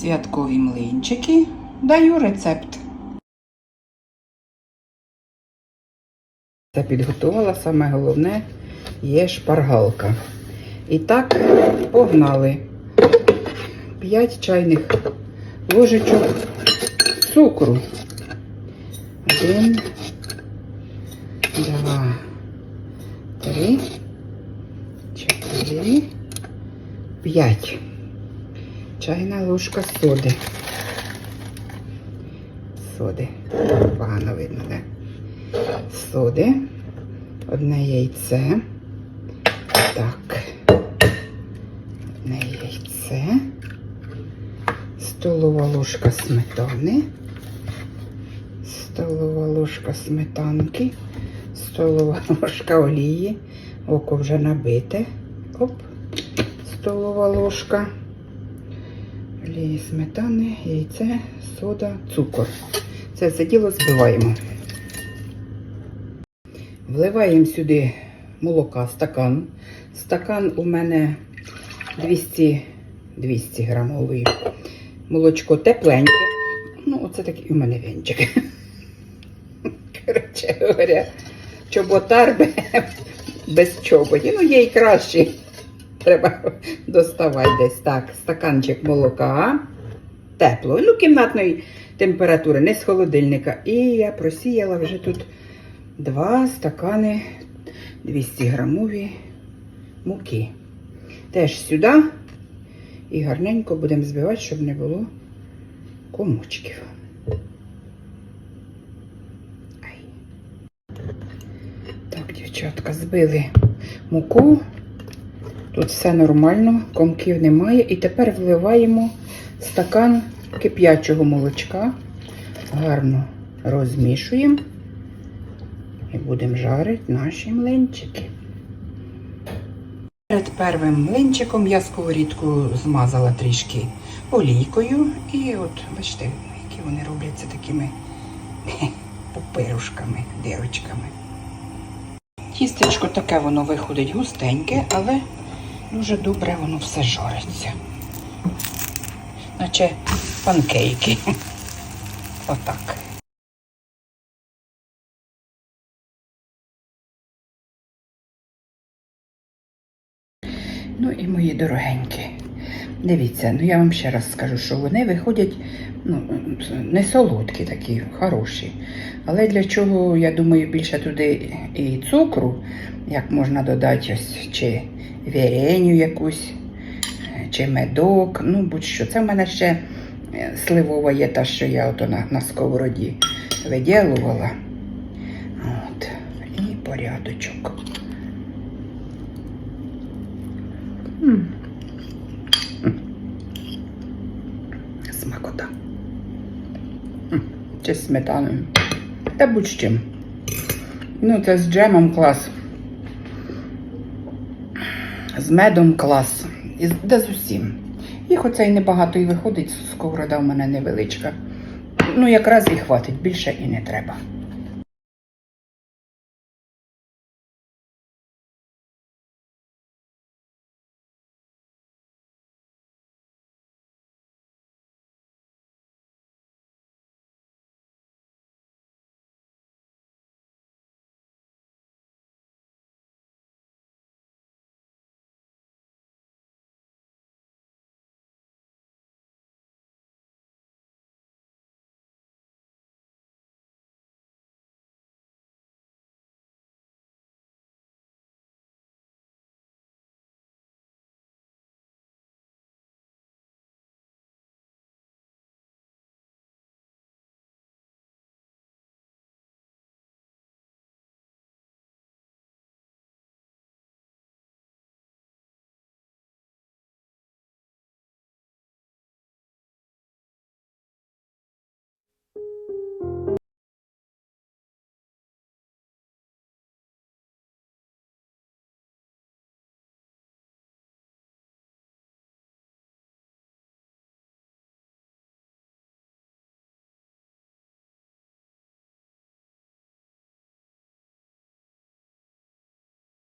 святкові млинчики. Даю рецепт. Це підготувала, саме головне є шпаргалка. І так, погнали. 5 чайних ложечок цукру. Один, два, три, чотири, п'ять. Чайна ложка соди. Соди. Погано видно, де. Соди. Одне яйце. Так. Одне яйце. Столова ложка сметани. Столова ложка сметанки. Столова ложка олії. Око вже набите. Оп. Столова ложка. Олії сметани, яйце, сода, цукор. Це все діло збиваємо. Вливаємо сюди молока, стакан. Стакан у мене 200, 200 грамовий. Молочко тепленьке. Ну, оце такий у мене вінчик. Коротше говоря, чоботар без чоботів. Ну, є й кращі. Треба доставати десь. Так, стаканчик молока. Тепло. Ну, кімнатної температури, не з холодильника. І я просіяла вже тут два стакани 200 грамові муки. Теж сюди. І гарненько будемо збивати, щоб не було комочків. Так, дівчатка, збили муку. Тут все нормально, комків немає. І тепер вливаємо стакан кип'ячого молочка. Гарно розмішуємо. І будемо жарити наші млинчики. Перед первим млинчиком я сковорідку змазала трішки олійкою. І от, бачите, які вони робляться такими пупирушками, дирочками. Тістечко таке воно виходить густеньке, але дуже добре воно все жариться. Наче панкейки. Отак. Ну і мої дорогенькі. Дивіться, ну я вам ще раз скажу, що вони виходять ну, не солодкі такі, хороші. Але для чого, я думаю, більше туди і цукру, як можна додати ось чи віреню якусь, чи медок, ну будь-що. Це в мене ще е, сливова є та, що я ото на, на сковороді виділувала. От. І порядочок. Смакота. Чи з сметаною. Та будь-з чим. Ну, це з джемом клас. З медом клас. І з- да з усім. Їх оце і небагато і виходить, сковорода в мене невеличка. Ну, якраз і хватить, більше і не треба.